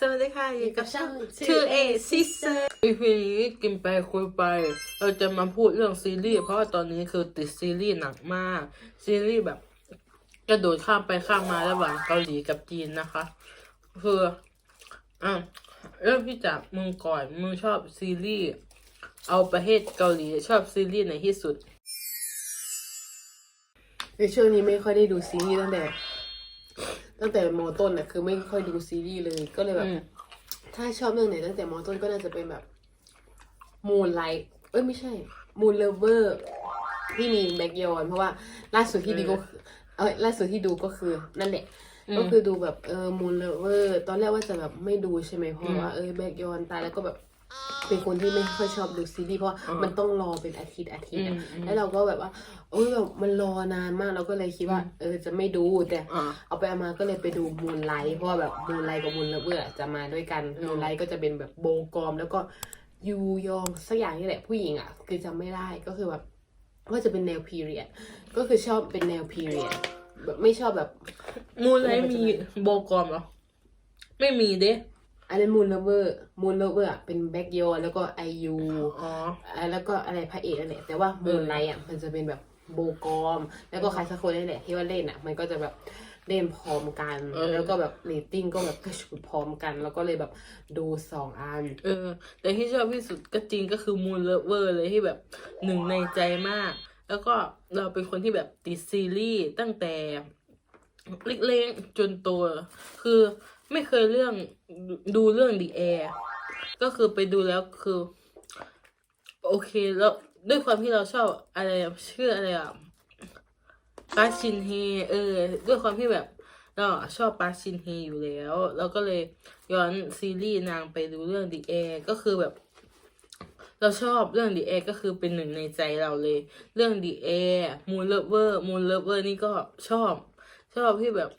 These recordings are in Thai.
สวัสดีค่ะอยู่กับช่องชื่ชื่ออเอซิสเตอร์อีพีนี้กินไปคุยไป เราจะมาพูดเรื่องซีรีส์เพราะว่าตอนนี้คือติดซีรีส์หนักมาก ซีรีส์แบบ กระโดดข้ามไปข้ามมาระหว่างเกาหลีกับจีนนะคะ คืออะเริ่มที่จากมึงก่อนมึงชอบซีรีส์เอาประเทศเกาหลีชอบซีรีส์ไหนที่สุดในช่วงนี้ไม่ค่อยได้ดูซีรีส์ตั้งแต่ ตั้งแต่มต้นน่ะคือไม่ค่อยดูซีรีส์เลยก็เลยแบบอืมถ้าชอบเรื่องไหนตั้งแต่มต้นก็น่าจะเป็นแบบมูนไลท์เอ้ยไม่ใช่มูนเลเวอร์ที่มีแบ็กยอนเพราะว่าล่าสุดที่ดูก็คือเอ้ยล่าสุดที่ดูก็คือนั่นแหละอืมก็คือดูแบบเออมูนเลเวอร์ตอนแรกว่าจะแบบไม่ดูใช่ไหมเพราะอืมว่าเออแบ็กยอนตายแล้วก็แบบ เป็นคนที่ไม่ค่อยชอบดูซีรีส์เพราะว่าอ่ามัมันต้องรอเป็นอาทิตย์อาทิตย์อะอืมอืมแล้วเราก็แบบว่าโอ้ยแบบมันรอนานมากเราก็เลยคิดว่า เออจะไม่ดูแต่อ่าเอาไปเอามาก็เลยไปดูมูนไลท์เพราะว่าแบบมูนไลท์กับมูนเลเวอร์จะมาด้วยกันอืมมูนไลท์ก็จะเป็นแบบโบกอม แล้วก็ยูยองสักอย่างนี่แหละผู้หญิงอะ คือจำไม่ได้ก็คือแบบก็จะเป็นแนวพีเรียดก็คือชอบเป็นแนวพีเรียดแบบไม่ชอบแบบมูนไลท์มีโบกอมเหรอไม่มีเด้ อันนั้นมูนเลเวอร์มูนเลเวอร์เป็นแบ็กยอนแล้วก็ไอยูอ๋อ แล้วก็อะไรพระเอกนั่นแหละแต่ว่ามูนไลท์อะมันจะเป็นแบบโบกอม แล้วก็ใครสักคนนี่แหละที่ว่าเล่นอะ มันก็จะแบบเล่นพร้อมกัน เออ แล้วก็แบบเรตติ้งก็แบบกระฉูดพร้อมกัน แล้วก็เลยแบบดูสองอัน เออ แต่ที่ชอบที่สุดก็จริงก็คือมูนเลเวอร์เลยที่แบบหนึ่งในใจมาก แล้วก็เราเป็นคนที่แบบติดซีรีส์ตั้งแต่เล็กๆจนโตคือ ไม่เคยเรื่องดูเรื่องดีแอร์ก็คือไปดูแล้วคือ โอเคแล้วด้วยความที่เราชอบอะไรชื่ออะไรอะปาชินเฮเออ ด้วยความที่แบบเราชอบปาชินเฮอยู่แล้วเราก็เลยย้อนซีรีส์นางไปดูเรื่องดีแอร์ก็คือแบบเราชอบเรื่องดีแอร์ก็คือเป็นหนึ่งในใจเราเลย เรื่องดีแอร์มูนเลเวอร์มูนเลเวอร์นี่ก็ชอบ ชอบที่แบบ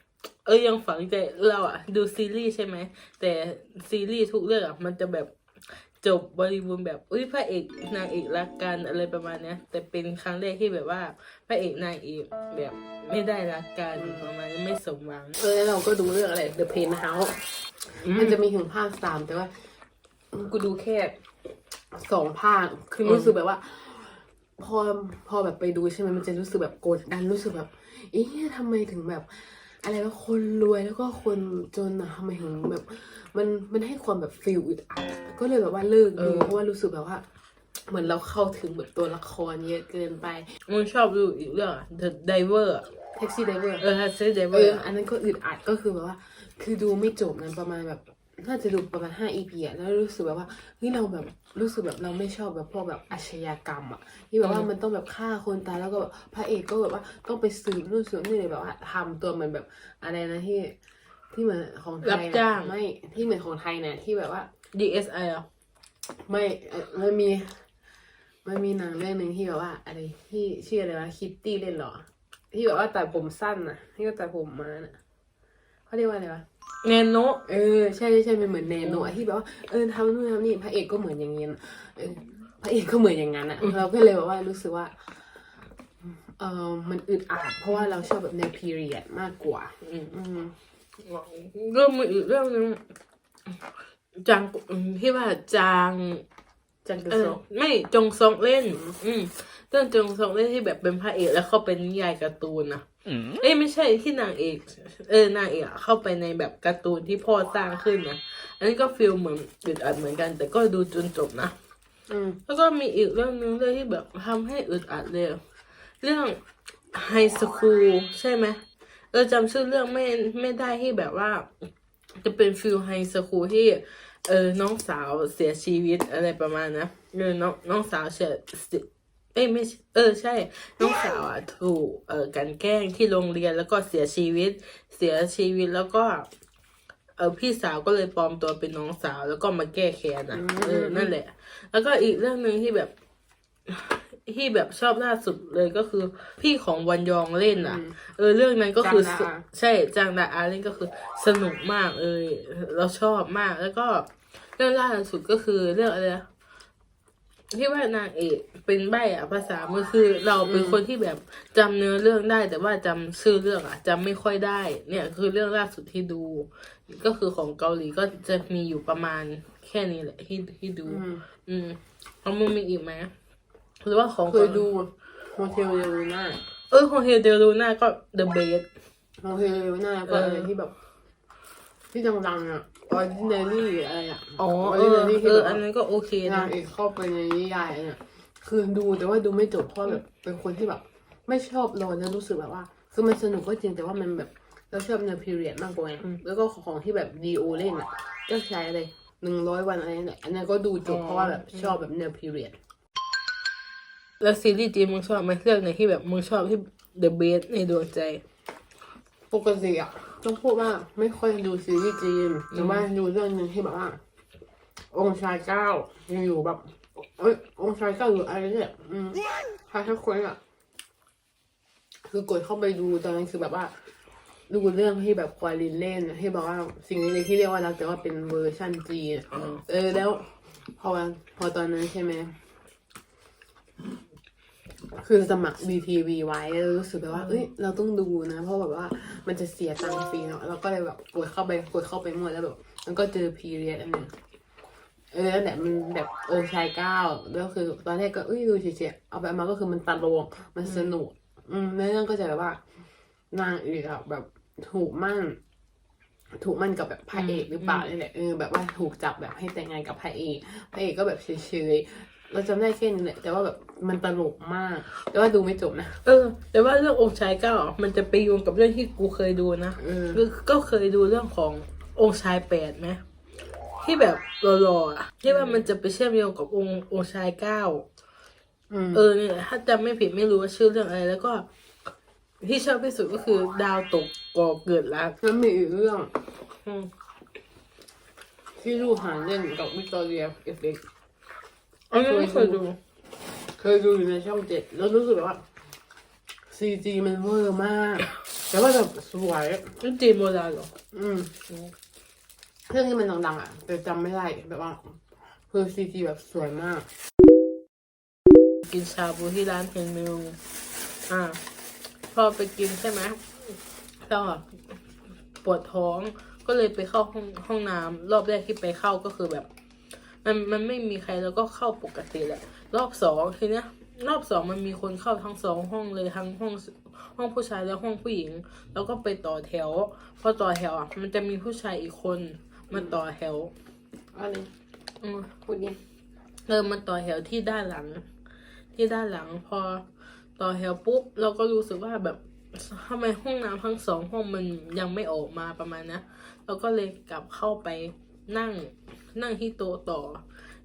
เออยังฝังใจเราอะดูซีรีส์ใช่ไหม แต่ซีรีส์ทุกเรื่องอะมันจะแบบจบบริบูรณ์แบบอุ้ยพระเอกนางเอกรักกันอะไรประมาณเนี้ย แต่เป็นครั้งแรกที่แบบว่าพระเอกนางเอกแบบไม่ได้รักกันประมาณนี้ไม่สมหวัง เออแล้วเราก็ดูเรื่องอะไร The Penthouse มันจะมีถึงภาคสามแต่ว่า กูดูแค่สองภาคคือรู้สึกแบบว่า พอพอแบบไปดูใช่ไหมมันจะรู้สึกแบบกดดันรู้สึกแบบเอ๊ะทำไมถึงแบบ อะไรว่าคนรวยแล้วก็คนจนอะทำไมถึงแบบ มันมันให้ความแบบฟิลอึดอัดอะก็เลยแบบว่าเลิกดูเออเพราะว่ารู้สึกแบบว่า เหมือนเราเข้าถึงแบบตัวละครเยอะเกินไปมึงชอบดูอีกเรื่องอะ The Diver อะแท็กซี่ไดเวอร์เออ Taxi เอ Driver ออันนั้นก็อึดอัดก็คือแบบว่า คือดูไม่จบนั้นประมาณแบบ น่าจะดูประมาณห้าอีพีอะแล้วรู้สึกแบบว่าเฮ้ยเราแบบรู้สึกแบบเราไม่ชอบแบบพวกแบบอาชญากรรมอะที่แบบว่ามันต้องแบบฆ่าคนตายแล้วก็แบบพระเอกก็แบบว่าต้องไปสืบนู่นสืบนี่เลยแบบว่าทำตัวเหมือนแบบอะไรนะที่ ที่เหมือนของไทรับยจ้านะงไม่ที่เหมือนของไทยเนี่ยที่แบบว่า DSI อะไม่เอ่อมันมี มันมีหนังเรื่องหนึ่งที่แบบว่า อะไรที่ชื่ออะไรวะคิตตี้เล่นเหรอ ที่แบบว่าตัดผมสั้นน่ะที่ก็ตัดผมมาน่ะ เขาเรียกว่าอะไรวะแนโนเออใช่ใช่ใช่เป็นเหมือนแนโนอะที่แบบว่าเออทำนู่นทำนี่พระเอกก็เหมือนอย่างงี้นะเออพระเอกก็เหมือนอย่างนั้นอะเราก็เลยแบบว่ารู้สึกว่าเออมันอึดอัดเพราะว่าเราชอบแบบแนวพีเรียดมากกว่า อืมอืมเรื่องมีอีกเรื่องหนึงจางอืมที่ว่าจาง จังกึเอซอกไม่จงซองเล่น อืมเรื่องจงซองเล่นที่แบบเป็นพระเอกแล้วเข้าเป็นนิยายการ์ตูนนะเอ้ยไม่ใช่ที่นางเอก เออนางเอกอะเข้าไปในแบบการ์ตูนที่พ่อสร้างขึ้นนะอันนี้ก็ฟีลเหมือนอึดอัดเหมือนกัน แต่ก็ดูจนจบนะอืมแล้วก็มีอีกเรื่องนึงเลยที่แบบทำให้อึดอัดเลยเรื่องไฮสคูลใช่ไหมเออจำชื่อเรื่องไม่ไม่ได้ที่แบบว่า จะเป็นฟิลไฮสคูลที่ เออน้องสาวเสียชีวิตอะไรประมาณนะเออน้องน้องสาวเสียเอ้ยไม่เออใช่ น้องสาวอะถูกเออกันแกล้งที่โรงเรียนแล้วก็เสียชีวิต เสียชีวิตแล้วก็ เออพี่สาวก็เลยปลอมตัวเป็นน้องสาวแล้วก็มาแก้แค้นอะเออนั่นแหละ แล้วก็อีกเรื่องหนึ่งที่แบบ ที่แบบชอบล่าสุดเลยก็คือ พี่ของวันยองเล่นอะ เออเรื่องนั้นก็คือจางดาอา ใช่จางดาอาเล่นก็คือสนุกมากเออเราชอบมากแล้วก็เรื่องล่าสุดก็คือเรื่องอะไรนะที่ว่านางเอกเป็นใบอะภาษามือคือเราเป็นคนที่แบบจำเนื้อเรื่องได้ แต่ว่าจำชื่อเรื่องอะจำไม่ค่อยได้ เนี่ยคือเรื่องล่าสุดที่ดู ก็คือของเกาหลีก็จะมีอยู่ประมาณแค่นี้แหละที่ที่ดู อืมอืมแล้วมึงมีอีกไหม หรือว่าของเคยดูโฮเทลเยลูน่าเออของเฮเดลูน่าก็ The Best โฮเทลเยลูน่าก็อะไรเออที่แบบ ที่ดังๆอะออริจินาลี่อะไรอะอ๋อออเอริจิอนาลี่เอที่อแบบอันนั้นก็โอเคนานะงเอกเข้าไปในนิยายเนี่ยคือดูแต่ว่าดูไม่จบเพราะแบบเป็นคนที่แบบ ไม่ชอบรอแล้วรู้สึกแบบว่า คือมันสนุกก็จริงแต่ว่ามันแบบเราชอบแนวพีเรียดมากกว่าไงแล้วก็ของที่แบบดีโอเล่นอะก็ใช้อะไรหนึ่งร้อยวันอะไรเนี่ยอันนั้นก็ดูจบเพราะว่าแบบชอบแบบแนวพีเรียด แล้วซีรีส์จีนมึงชอบไหมเรื่องไหนที่แบบมึงชอบที่ The Best ในดวงใจ ปกติอะต้องพูดว่าไม่ค่อยดูซีรีส์จีนแต่ว่าดูเรื่องหนึ่งที่แบบว่า องค์ชายเก้ายังอยู่แบบเอ้ยองค์ชายเก้าอยู่อะไรเนี่ยอืมใครทุกคนอะคือกดเข้าไปดูตอนนั้นคือแบบว่า ดูเรื่องที่แบบควาลินเล่นที่บอกว่าสิ่งนี้ที่เรียกว่ารักแต่ว่าเป็นเวอร์ชันจีนเออแล้ว พอวันพอตอนนั้นใช่ไหม คือสมัคร BTV ไว้แล้วรู้สึกแบบว่า เอ้ย เราต้องดูนะ เพราะแบบว่ามันจะเสียตังค์ฟรีเนาะเราก็เลยแบบกดเข้าไปกดเข้าไปหมดแล้วแบบ มันก็เจอพีเรียดอันหนึงเออนั่นแหละมันแบบโอชายเก้าแล้วคือ ตอนแรกก็เอ้ยดูเฉยๆเอาไปเอามาก็คือมันตลกมันสนุก อืมในเรื่องก็จะแบบว่านางเอกอะแบบถูกมั่นถูกมั่นกับแบบพระเอกหรือเปล่านี่แหละเออแบบว่าถูกจับแบบให้แต่งงานกับพระเอกพระเอกก็แบบเฉยๆเราจำได้แค่นี้แหละแต่ว่าแบบ มันตลกมาก แต่ว่าดูไม่จบนะ เออ แต่ว่าเรื่ององค์ชายเก้าอะมันจะไปโยงกับเรื่องที่กูเคยดูนะเออคือก็เคยดูเรื่องขององค์ชายแปดไหมที่แบบหล่อๆอะที่ว่ามันจะไปเชื่อมโยงกับองค์องค์ชายเก้า อืมเออเนี่ยถ้าจำไม่ผิดไม่รู้ว่าชื่อเรื่องอะไร แล้วก็ที่ชอบที่สุดก็คือดาวตกก่อเกิดรักแล้วมีอีกเรื่องอืมที่ลูกหานเล่นกับวิกตอเรียเอฟเอ็กอันนี้ไม่เคยดู เคยดูอยู่ในช่องเจ็ดแล้วรู้สึกแบบว่าซีจีมันเวอร์มาก แต่ว่าแบบสวยนี่จีนโบราณเหรออืมเรื่องที่มันดังๆอะแต่จำไม่ได้แบบว่าคือซีจีแบบสวยมาก กินชาบูที่ร้านแห่งหนึ่งอ่าพอไปกินใช่ไหมแล้วอะปวดท้องก็เลยไปเข้าห้องห้องน้ำรอบแรกที่ไปเข้าก็คือแบบ มันมันไม่มีใครแล้วก็เข้าปกติแหละ รอบสองทีเนี้ยรอบสองมันมีคนเข้าทั้งสองห้องเลยทั้งห้องห้องผู้ชายและห้องผู้หญิง แล้วก็ไปต่อแถว พอต่อแถวอะมันจะมีผู้ชายอีกคนมาต่อแถวอะไรอืมพูดดิเออมันต่อแถวที่ด้านหลัง ที่ด้านหลัง พอต่อแถวปุ๊บเราก็รู้สึกว่าแบบทำไมห้องน้ำทั้งสองห้องมันยังไม่ออกมาประมาณนะเราก็เลยกลับเข้าไปนั่งนั่งที่โต๊ะต่อ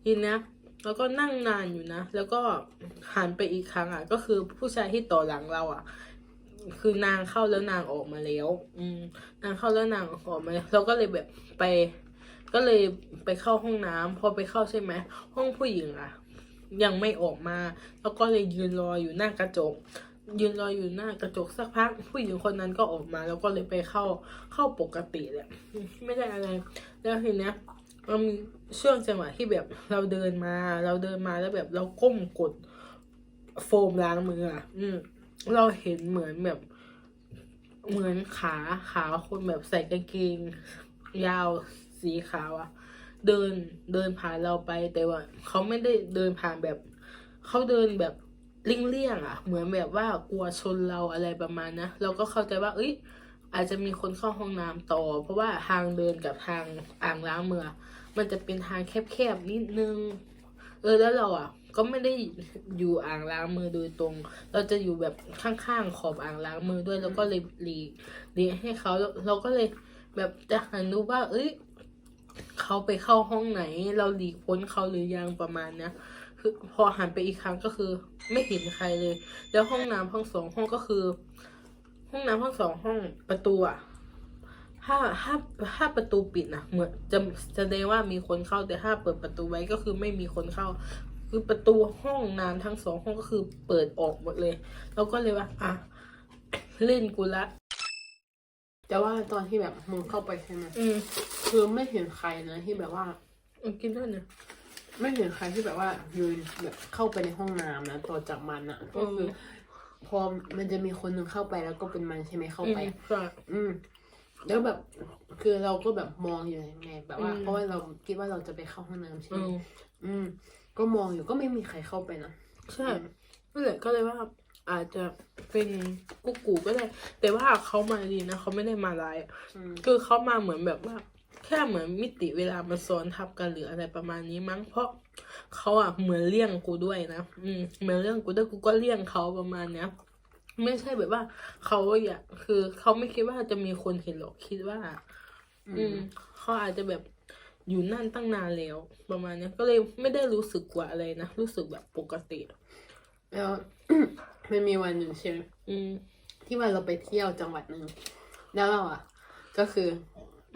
ทีเนี้ย แล้วก็นั่งนานอยู่นะ แล้วก็หันไปอีกครั้งอะ ก็คือผู้ชายที่ต่อหลังเราอะ คือนางเข้าแล้วนางออกมาแล้ว อืม นางเข้าแล้วนางออกมาแล้วเราก็เลยแบบไป ก็เลยไปเข้าห้องน้ำพอไปเข้าใช่ไหม ห้องผู้หญิงอะยังไม่ออกมา แล้วก็เลยยืนรออยู่หน้ากระจก ยืนรออยู่หน้ากระจกสักพัก ผู้หญิงคนนั้นก็ออกมา แล้วก็เลยไปเข้าเข้าปกติแหละ ไม่ได้อะไร แล้วทีเนี้ย มันมีช่วงจังหวะที่แบบเราเดินมา เราเดินมาแล้วแบบเราก้มกดโฟมล้างมืออะอืมเราเห็นเหมือนแบบ เหมือนขาขาคนแบบใส่กางเกงยาวสีขาวอะเดินเดินผ่านเราไปแต่ว่าเขาไม่ได้เดินผ่านแบบเขาเดินแบบเลี่ยงๆอะเหมือนแบบว่ากลัวชนเราอะไรประมาณนะเราก็เข้าใจว่า เอ้ยอาจจะมีคนเข้าห้องน้ำต่อ เพราะว่าทางเดินกับทางอ่างล้างมือ มันจะเป็นทางแคบๆนิดนึง เออแล้วเราอะ ก็ไม่ได้อยู่อ่างล้างมือโดยตรง เราจะอยู่แบบข้างๆขอบอ่างล้างมือด้วย แล้วก็เลยหลีกหลีให้เขาแล้วเราก็เลยแบบจะหันดูว่า เอ้ยเขาไปเข้าห้องไหน เราหลีกพ้นเขาหรือยังประมาณเนี้ยคือพอหันไปอีกครั้งก็คือ ไม่เห็นใครเลย แล้วห้องน้ำทั้งสองห้องก็คือ ห้องน้ำทั้งสองห้องประตูอะ ถ้าถ้าถ้าประตูปิดนะเหมือนจะแสดงว่ามีคนเข้าแต่ถ้าเปิดประตูไว้ก็คือไม่มีคนเข้า คือประตูห้องน้ำทั้งสองห้องก็คือเปิดออกหมดเลยเราก็เลยว่า อะเล่นกูละแต่ว่าตอนที่แบบมึงเข้าไปใช่ไหมอืมคือไม่เห็นใครนะที่แบบว่าเอากินด้วยนะไม่เห็นใครที่แบบว่ายืนแบบเข้าไปในห้องน้ำนะต่อจากมันอะก็คือพอมันจะมีคนหนึ่งเข้าไปแล้วก็เป็นมันใช่ไหมเข้าไปอืมอะใช่อืม แล้วแบบคือเราก็แบบมองอยู่ไงแบบว่า อืม เพราะว่าเราคิดว่าเราจะไปเข้าห้องน้ำใช่ไหอืมมอืม ก็มองอยู่ก็ไม่มีใครเข้าไปนะใช่นั่นแหละก็เลยว่าอาจจะเป็นกุ๊กกูก็ได้ แต่ว่าเขามาดีนะเขาไม่ได้มาร้ายอะอืมคือเขามาเหมือนแบบว่า แค่เหมือนมิติเวลามันซ้อนทับกันหรืออะไรประมาณนี้มั้งเพราะเขาอะเหมือนเลี่ยงกูด้วยนะอืมเหมือนเลี่ยงกูด้วยกูก็เลี่ยงเขาประมาณเนี้ย ไม่ใช่แบบว่าเขาอยากคือเขาไม่คิดว่าจะมีคนเห็นหรอกคิดว่า อืมเขาอาจจะแบบอยู่นั่นตั้งนานแล้ว ประมาณเนี้ยก็เลยไม่ได้รู้สึกกว่าอะไรนะรู้สึกแบบปกติ แล้ว มันมีวันหนึ่งใช่ไหมอืม ที่ว่าเราไปเที่ยวจังหวัดหนึ่งแล้วเราอะ ก็คือ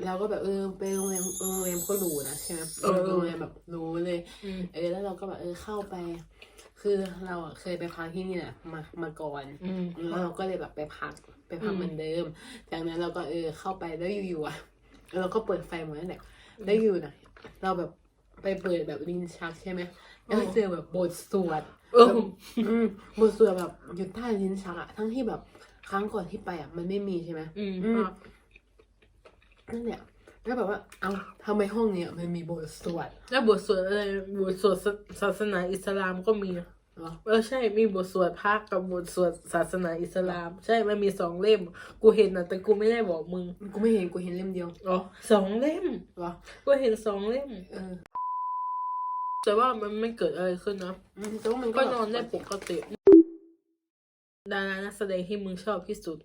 เราก็แบบเออไปโรงแรมโรงแรมก็หรูนะใช่ไหมเออโรงแรมแบบหรูเลยอืมเออแล้วเราก็แบบเออเข้าไป คือเราอะเคยไปพักที่นี่แหละมามาก่อนอืมแล้วเราก็เลยแบบไปพักไปพักอืมเหมือนเดิม จากนั้นเราก็เออเข้าไปแล้วอยู่ๆอะเราก็เปิดไฟหมดนั่นแหละแล้วอยู่นะเราแบบไปเปิดแบบลิ้นชักใช่ไหมแล้วเจอแบบบทสวด เออ อืมบทสวดแบบอยู่ใต้ลิ้นชักอะทั้งที่แบบครั้งก่อนที่ไปอะมันไม่มีใช่ไหม อืมอืม นั่นแหละแล้วแบบว่าเอาทำไมห้องเนี้ยมันมีบทสวด แล้วบทสวดอะไรบทสวดศาศาสนาอิสลามก็มีเหรอ เออใช่มีบทสวดพระกับบทสวดศาสนาอิสลาม ใช่มันมีสองเล่ม กูเห็นนะแต่กูไม่ได้บอกมึง กูไม่เห็นกูเห็นเล่มเดียวอ๋อสองเล่มเหรอกูเห็นสองเล่มเออแต่ว่ามันไม่เกิดอะไรขึ้นนะอืมแต่ว่ามันก็ก็แบบนอนได้ปกติดารานักแสดงที่มึงชอบที่สุด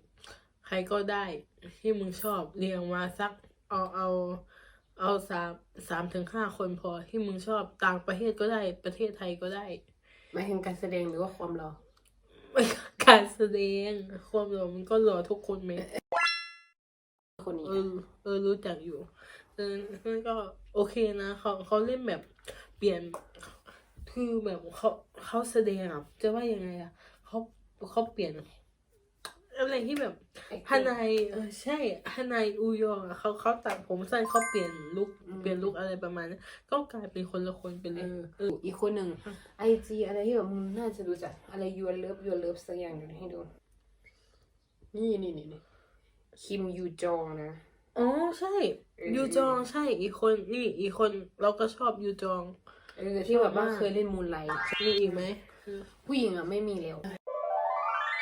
ใครก็ได้ที่มึงชอบเรียงมาสักเอาเอาเอาสามสามถึงห้าคนพอที่มึงชอบต่างประเทศก็ได้ประเทศไทยก็ได้ หมายถึงการแสดงหรือว่าความรอการแสดงความหล่อมันก็หล่อทุกคนไหมคนนี้เออเออรู้จักอยู่เออนั่นก็โอเคนะเขาเขาเล่นแบบเปลี่ยนคือแบบเขาเขาแสดงอะจะว่ายังไงอะเขาเขาเปลี่ยน อะไรที่แบบฮานายเออใช่ฮานายอูยองอะเขาเขาตัดผมสั้นเขาเปลี่ยนลุคเปลี่ยนลุคอะไรประมาณนั้นก็กลายเป็นคนละคนไปเลเอยอเอออีกคนหนึ่งไอจีอะไรที่แบบมึงน่าจะรู้จักอะไรยูเลิฟยูเลิฟสักอย่างเดี๋ยวให้ดู นี่นี่นี่นี่คิมยูจองนะอ๋อใช่เออยูจองใช่อีกคนนี่อีกคนเราก็ชอบยูจองเออที่แบบว่าชอบมากเคยเล่นมูนไลท์มีอีกไหมผู้หญิงอะไม่มีแล้ว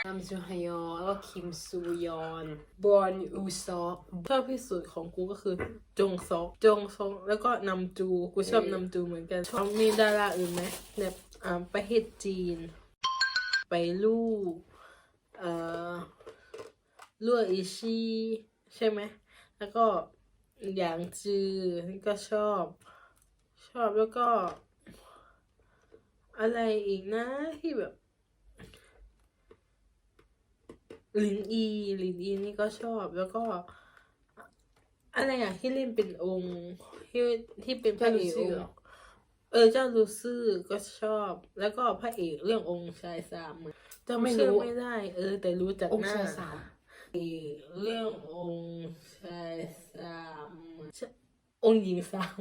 นามจูฮยอน แล้วก็คิมซูยอน บอนอูซอกชอบที่สุดของกูก็คือ จงซอก จงซอกแล้วก็นำจู กูชอบนำจูเหมือนกัน ชอบมีดาราอื่นไหมแบบอ่าประเทศจีน ไปลู่เอ่อลู่อีชีใช่ไหม แล้วก็หยางจือนี่ก็ชอบ ชอบแล้วก็ อะไรอีกนะที่แบบ ลินอีลินอีนี่ก็ชอบแล้วก็อะไรอะที่เล่นเป็นองค์ที่ที่เป็นพระเอกองค์เออเจ้าลูซื่อก็ชอบ แล้วก็พระเอกเรื่ององค์ชายสามอะจำชื่อไม่ได้ เออ แต่รู้จักองค์หน้าชายสามเอกเรื่ององค์ชายสามใช่องค์หญิงสาม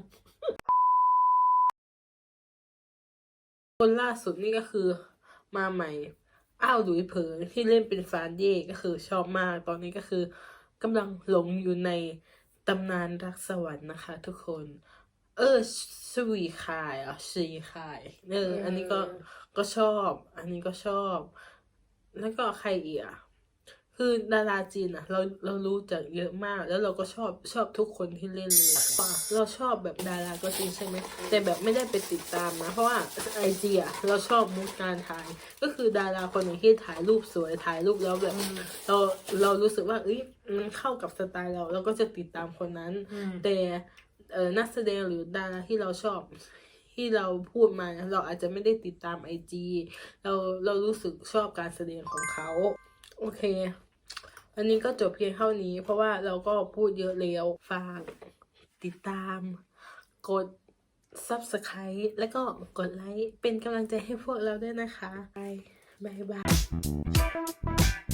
คนล่าสุดนี่ก็คือมาใหม่ อ้าวหลุยเผอที่เล่นเป็นฟานเย่ก็คือชอบมาก ตอนนี้ก็คือกำลังหลงอยู่ในตำนานรักสวรรค์นะคะ ทุกคน เออสวีคายอะชีคายเอออันนี้ก็ก็ชอบ อันนี้ก็ชอบ แล้วก็ใครอีกอะ คือดาราจีนอะเราเรารู้จักเยอะมาก แล้วเราก็ชอบชอบทุกคนที่เล่นเลยว่าเราชอบแบบดาราก็จริงใช่ไหมแต่แบบไม่ได้ไปติดตามนะ เพราะว่าไอจีอะเราชอบมุกการถ่าย ก็คือดาราคนหนึ่งที่ถ่ายรูปสวยถ่ายรูปแล้วแบบเราเรารู้สึกว่าเอ้ยมันเข้ากับสไตล์เราเราก็จะติดตามคนนั้นอืมแต่เออนักแสดงหรือดาราที่เราชอบที่เราพูดมาเราอาจจะไม่ได้ติดตามไอจีเราเรารู้สึกชอบการแสดงของเขา โอเค วันนี้ก็จบเพียงเท่านี้ เพราะว่าเราก็พูดเยอะแล้วฝากติดตาม กด subscribe แล้วก็กดไลค์เป็นกำลังใจให้พวกเราด้วยนะคะ บายบายบาย